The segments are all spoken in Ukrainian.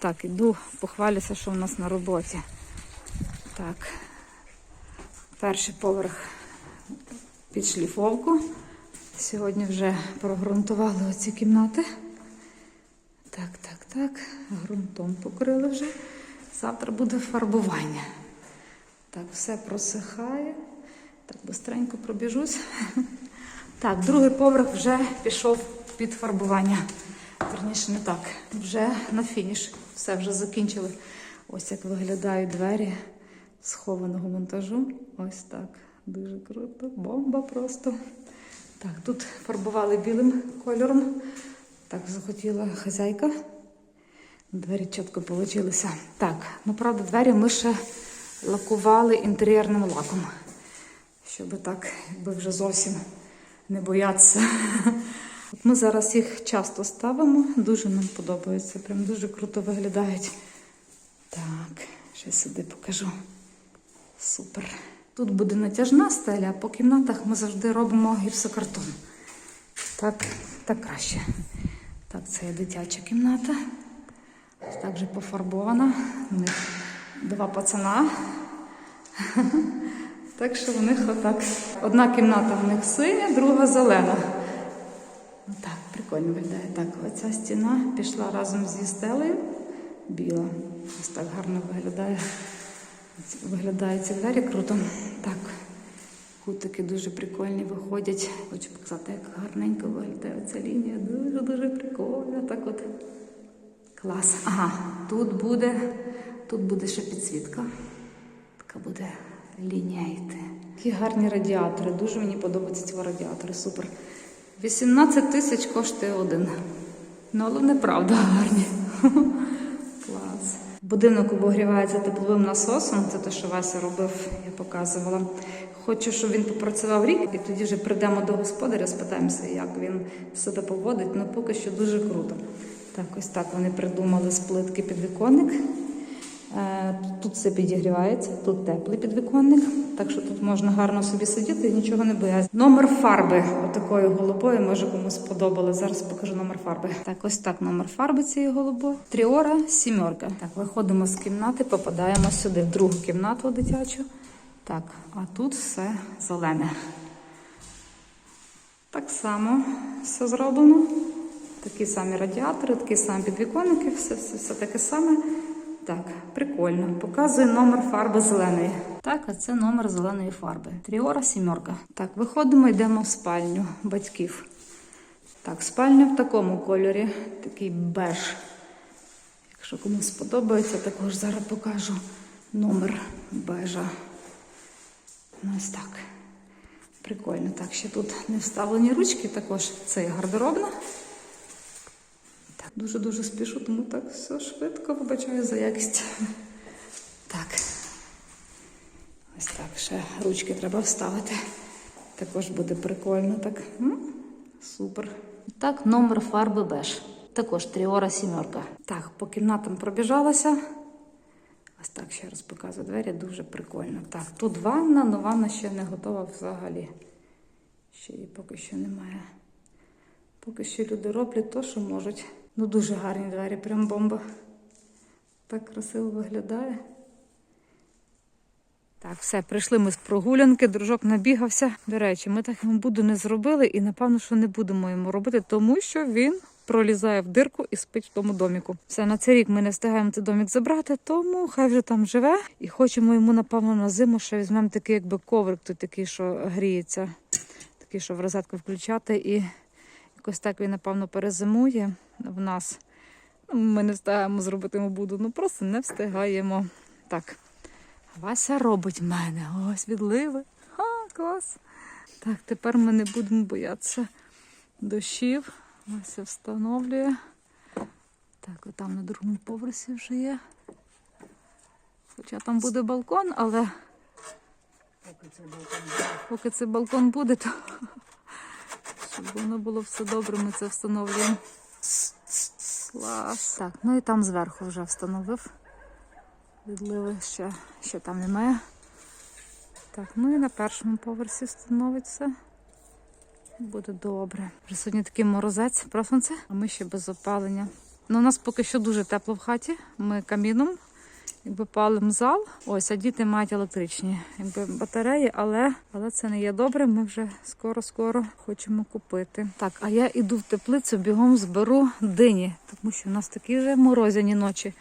Так, іду, похвалюся, що у нас на роботі. Так. Перший поверх під шліфовку. Сьогодні вже прогрунтували оці кімнати. Так, так, так. Грунтом покрили вже. Завтра буде фарбування. Так, все просихає. Так, бистренько пробіжусь. Так, другий поверх вже пішов під фарбування. Верніше, не так. Вже на фініш. Все вже закінчили. Ось як виглядають двері схованого монтажу. Ось так. Дуже круто. Бомба просто. Так, тут фарбували білим кольором. Так захотіла хазяйка. Двері чітко получилися. Так, ну правда, двері ми ще лакували інтер'єрним лаком. Щоб так, якби вже зовсім не боятися. От ми зараз їх часто ставимо, дуже нам подобається, прям дуже круто виглядають. Так, ще сюди покажу. Супер. Тут буде натяжна стеля, а по кімнатах ми завжди робимо гіпсокартон. Так, так краще. Так, це є дитяча кімната. Так же пофарбована. У них два пацана. Так що в них отак. Одна кімната в них синя, друга зелена. Прикольно виглядає. Так, оця стіна пішла разом зі стелею. Біла. Ось так гарно виглядає. Виглядають ці двері круто. Так, кутики дуже прикольні виходять. Хочу показати, як гарненько виглядає ця лінія. Дуже-дуже прикольно. Так от. Клас. Ага, тут буде, тут буде ще підсвітка. Така буде лінія йти. Такі гарні радіатори. Дуже мені подобаються ці радіатори. Супер. 18 тисяч коштує один. Ну, але неправда гарні. Клас. Будинок обогрівається тепловим насосом. Це те, що Вася робив, я показувала. Хочу, щоб він попрацював рік, і тоді вже прийдемо до господаря, спитаємося, як він себе поводить. Ну, поки що дуже круто. Так, ось так вони придумали з плитки підвіконник. Е, Тут все підігрівається, тут теплий підвіконник, так що тут можна гарно собі сидіти і нічого не боятися. Номер фарби отакої голубої, може комусь сподобали. Зараз покажу номер фарби. Так, ось так номер фарби цієї голубої. Тріора, сімерка. Так, виходимо з кімнати, попадаємо сюди, в другу кімнату дитячу. Так, а тут все зелене. Так само все зроблено. Такі самі радіатори, такі самі підвіконники, все, все, все таке саме. Так, прикольно. Показує номер фарби зеленої. Так, а це номер зеленої фарби. Тріора сімерка. Так, виходимо, йдемо в спальню батьків. Так, спальня в такому кольорі, такий беж. Якщо комусь сподобається, також зараз покажу номер бежа. Ну, ось так. Прикольно. Так, ще тут не вставлені ручки, також це є гардеробна. Дуже-дуже спішу, тому так все швидко вибачаю за якість. Так. Ось так, ще ручки треба вставити. Також буде прикольно. Так. Супер. Так, номер фарби беж. Також тріора сімерка. Так, по кімнатам пробіжалася. Ось так ще раз показую двері, дуже прикольно. Так, тут ванна, але ванна ще не готова взагалі. Ще її поки що немає. Поки що люди роблять то, що можуть. Ну, дуже гарні двері, прям бомба. Так красиво виглядає. Так, все, прийшли ми з прогулянки, дружок набігався. До речі, ми так йому буду не зробили і, напевно, що не будемо йому робити, тому що він пролізає в дирку і спить в тому доміку. Все, на цей рік ми не встигаємо цей домік забрати, тому хай вже там живе. І хочемо йому, напевно, на зиму ще візьмемо такий, якби коврик, тут такий, що гріється, такий, що в розетку включати. І якось так він, напевно, перезимує в нас. Ну, Ми не встигаємо зробити йому буду, ну просто не встигаємо. Так. Вася робить мене. Ось відливи. Ха, клас. Так, тепер ми не будемо боятися дощів. Вася встановлює. Так, отам на другому поверсі вже є. Хоча там буде балкон, але поки цей балкон буде, то щоб воно було все добре, ми це встановлюємо. Клас. Так, ну і там зверху вже встановив. Відливи ще, ще там немає. Так, ну і на першому поверсі встановиться. Буде добре. Присутній такий морозець, про сонце, а ми ще без опалення. Ну, у нас поки що дуже тепло в хаті. Ми каміном якби палим зал. Ось, а діти мають електричні якби, батареї, але, але це не є добре. Ми вже скоро-скоро хочемо купити. Так, а я іду в теплицю, бігом зберу дині, тому що в нас такі вже морозяні ночі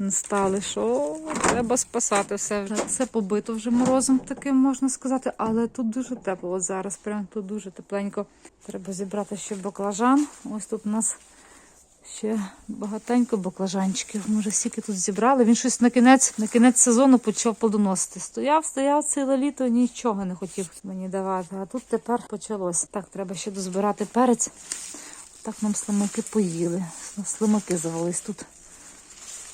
настали, що треба спасати все. Вже все побито вже морозом, таким можна сказати, але тут дуже тепло. От зараз прям тут дуже тепленько. Треба зібрати ще баклажан. Ось тут у нас ще багатенько баклажанчиків. Ми вже стільки тут зібрали. Він щось на кінець, на кінець сезону почав плодоносити. Стояв, стояв ціле літо, нічого не хотів мені давати. А тут тепер почалось. Так, треба ще дозбирати перець. Так нам слимаки поїли. Слимаки завелись тут.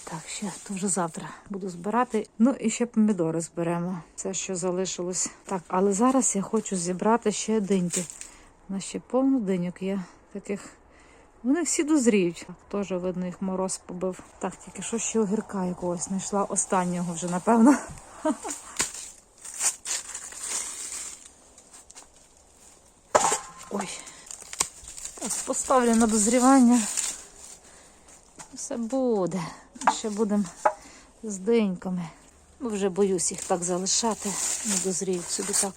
Так, ще то вже завтра буду збирати. Ну і ще помідори зберемо. Все, що залишилось. Так, але зараз я хочу зібрати ще диньки. У нас ще повно диньок є таких. Вони всі дозріють. Теж видно, їх мороз побив. Так, тільки що ще огірка якогось знайшла останнього вже, напевно. Ой. Так, поставлю на дозрівання. Все буде. Ще будемо з деньками. Вже боюсь їх так залишати. Не дозріють собі так.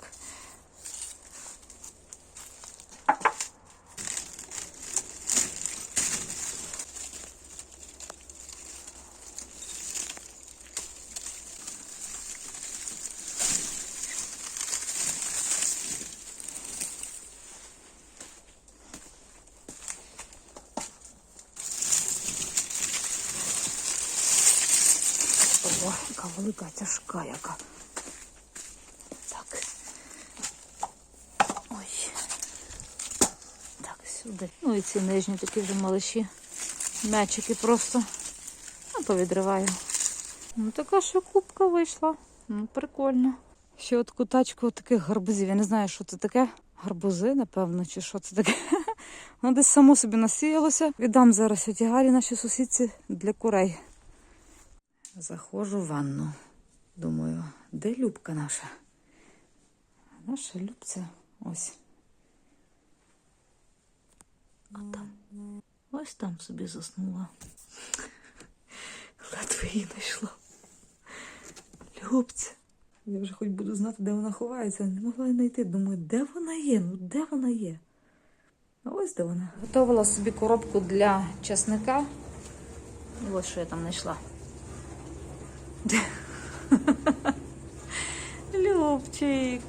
Ого, яка велика, тяжка яка. Так. Ой. Так, сюди. Ну і ці нижні такі вже малиші. М'ячики просто. Ну, повідриваю. Ну, така ще кубка вийшла. Ну, прикольно. Ще от кутачку таких гарбузів. Я не знаю, що це таке. Гарбузи, напевно, чи що це таке. Воно десь само собі насіялося. Віддам зараз оті гарі нашій сусідці для курей. Заходжу в ванну. Думаю, де Любка наша? Наша Любця ось. А там. Ось там собі заснула. Ледве її знайшла. Любця. Я вже хоч буду знати, де вона ховається. Не могла її знайти. Думаю, де вона є? Ну де вона є? А ось де вона. Готувала собі коробку для часника. І ось що я там знайшла. Любчик.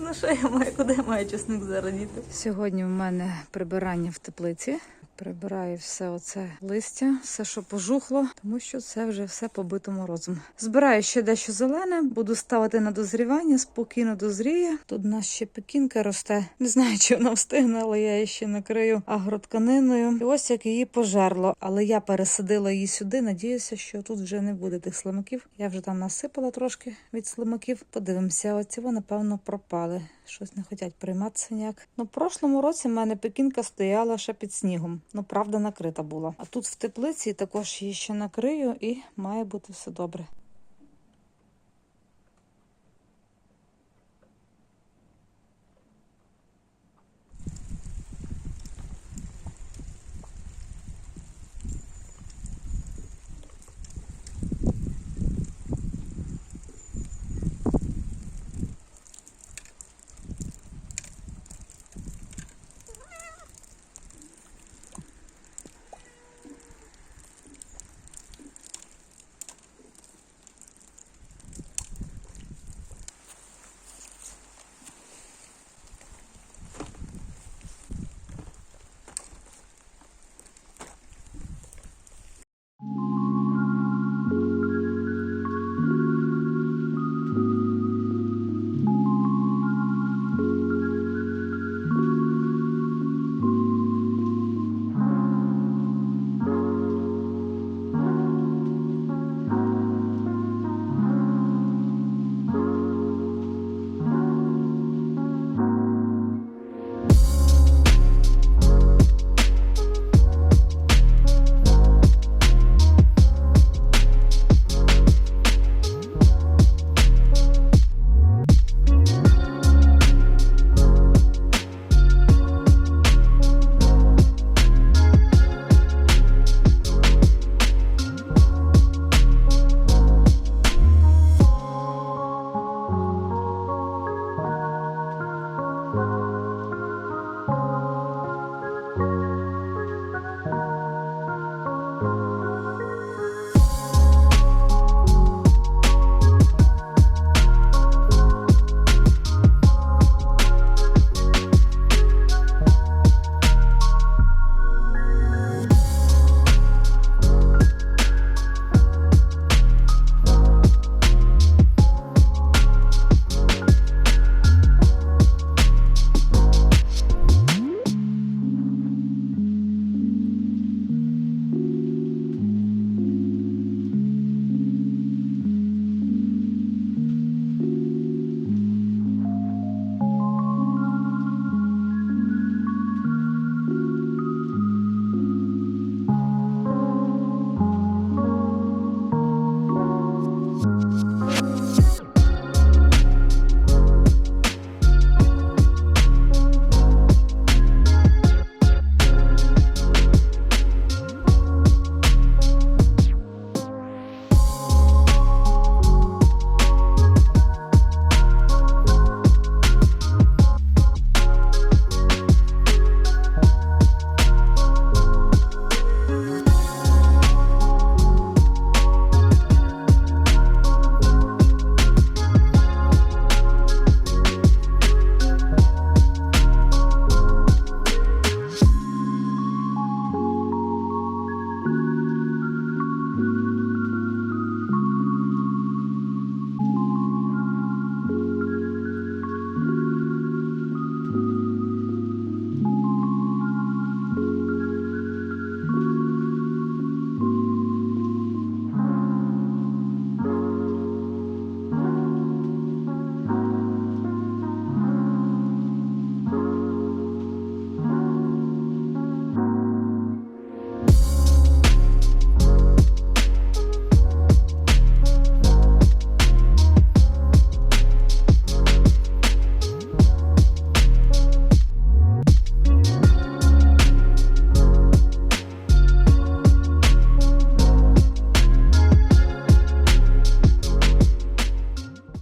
Ну що я маю, куди я маю чесник зарадіти? Сьогодні в мене прибирання в теплиці. Прибираю все оце листя, все, що пожухло, тому що це вже все побито морозом. Збираю ще дещо зелене, буду ставити на дозрівання, спокійно дозріє. Тут у нас ще пекінка росте. Не знаю, чи вона встигне, але я її ще накрию агротканиною. І ось як її пожерло. Але я пересадила її сюди. Надіюся, що тут вже не буде тих слимаків. Я вже там насипала трошки від слимаків. Подивимося, оці вони, напевно, пропали. Щось не хочуть прийматися ніяк. Ну, в прошлому році в мене пекінка стояла ще під снігом. Ну, правда, накрита була. А тут в теплиці також її ще накрию і має бути все добре.